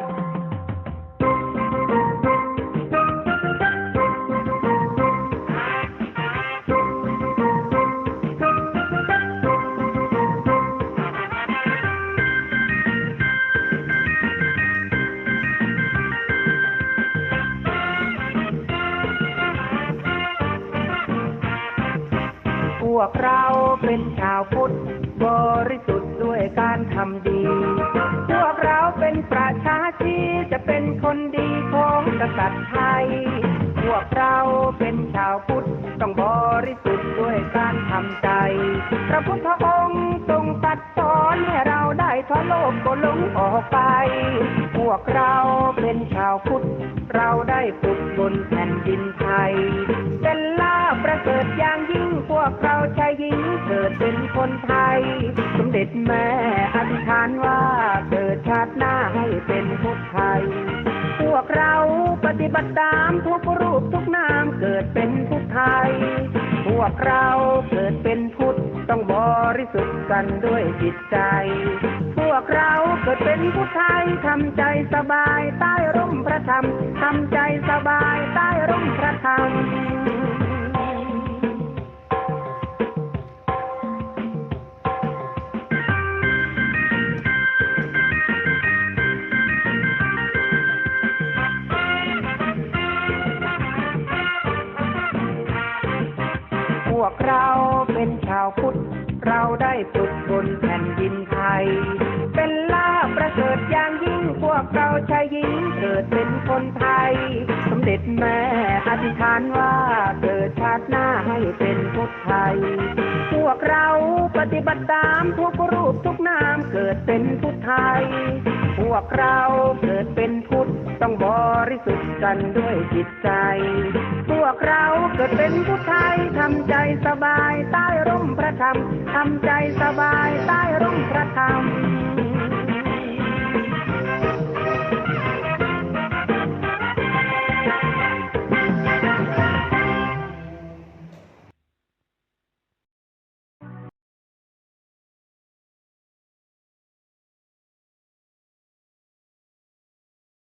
พวกเราเป็นชาวพุทธ เป็นคนดีของกษัตริย์ไทย พวกเราเป็นชาวพุทธต้องบริสุทธิ์ด้วยการทำใจ พระพุทธองค์ทรงตรัดสอนให้เราได้ทอดโลกก็หลงออกไป พวกเราเป็นชาวพุทธเราได้ปลุกบนแผ่นดินไทย เป็นลาภประเสริฐอย่างยิ่งพวกเราชายหญิงเกิดเป็นคนไทย สมเด็จแม่อธิษฐานว่า บัติตามทุกรูปทุกนามเกิดเป็นพุทธไทย พวกเราเกิดเป็นพุทธต้องบริสุทธิ์กันด้วยจิตใจ พวกเราเกิดเป็นพุทธไทยทำใจสบายใต้ร่มพระธรรมทำใจสบายใต้ กเราเป็นชาวพุทธ เราได้ปลุกบนแผ่นดินไทย เป็นลาภประเสริฐอย่างยิ่งพวกเราชายหญิงเกิดเป็นคนไทย สมเด็จแม่อธิษฐานว่าเกิดชาติหน้าให้เป็นพุทธไทย พวกเราปฏิบัติตามทุกรูปทุกนามเกิดเป็นพุทธไทย พวกเราเกิดเป็นพุทธต้องบริสุทธิ์กันด้วยจิตใจ พวกเราเกิดเป็นผู้ไทยำใจสบายใต้ร่มพระธรรมทำใจสบายใต้ร่มพระธรรม